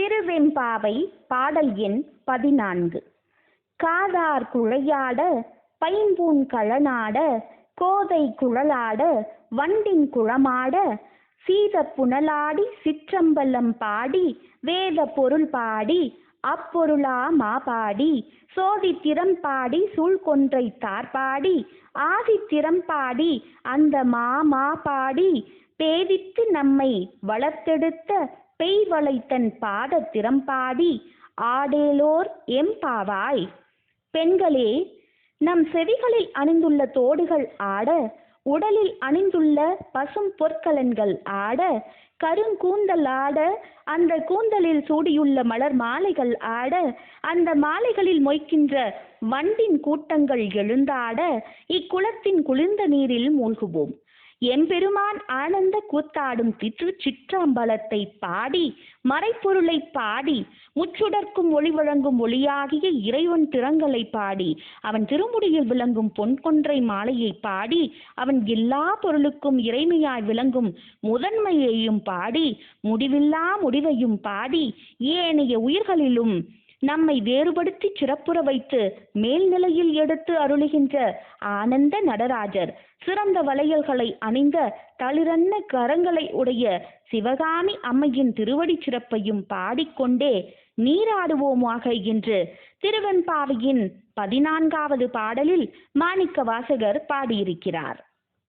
திருவெம்பாவை பாடல் எண் பதினான்கு. காதார் குழையாட பைம்பூன் களனாட கோதை குழலாட வண்டின் குளமாட சீத புனலாடி சிற்றம்பலம் பாடி வேத பொருள் பாடி அப்பொருளா மாபாடி சோதித்திறம் பாடி சூழ்கொன்றை தார்பாடி ஆதித்திறம் பாடி அந்த மாமா பாடி பேதித்து நம்மை வளர்த்தெடுத்த பெய்வளைத்தன் பாத திறம்பாடி ஆடேலோர் எம்பாவாய். பெண்களே நம் செவிகளில் அணிந்துள்ள தோடுகள் ஆட உடலில் அணிந்துள்ள பசும் பொற்கலன்கள் ஆட கருங்கூந்தல் ஆட அந்த கூந்தலில் சூடியுள்ள மலர் மாலைகள் ஆட அந்த மாலைகளில் மொய்க்கின்ற வண்டின் கூட்டங்கள் எழுந்தாட இக்குளத்தின் குளிர்ந்த நீரில் மூழ்குவோம். எம்பெருமான் ஆனந்த கூத்தாடும் திரு சிற்றம்பலத்தை பாடி மறைப்பொருளை பாடி முச்சுடர்க்கும் ஒளி வழங்கும் ஒளியாகிய இறைவன் திறங்களை பாடி அவன் திருமுடியில் விளங்கும் பொன் கொன்றை மாலையை பாடி அவன் எல்லா பொருளுக்கும் இறைமையாய் விளங்கும் முதன்மையையும் பாடி முடிவில்லா முடிவையும் பாடி ஏனைய உயிர்களிலும் நம்மை வேறுபடுத்தி சிறப்புற வைத்து மேல்நிலையில் எடுத்து அருளுகின்ற ஆனந்த நடராஜர் சிறந்த வளையல்களை அணிந்த தளிரன்ன கரங்களை உடைய சிவகாமி அம்மையின் திருவடி சிறப்பையும் பாடிக்கொண்டே நீராடுவோமாக என்று திருவெண்பாவையின் பதினான்காவது பாடலில் மாணிக்க வாசகர் பாடியிருக்கிறார்.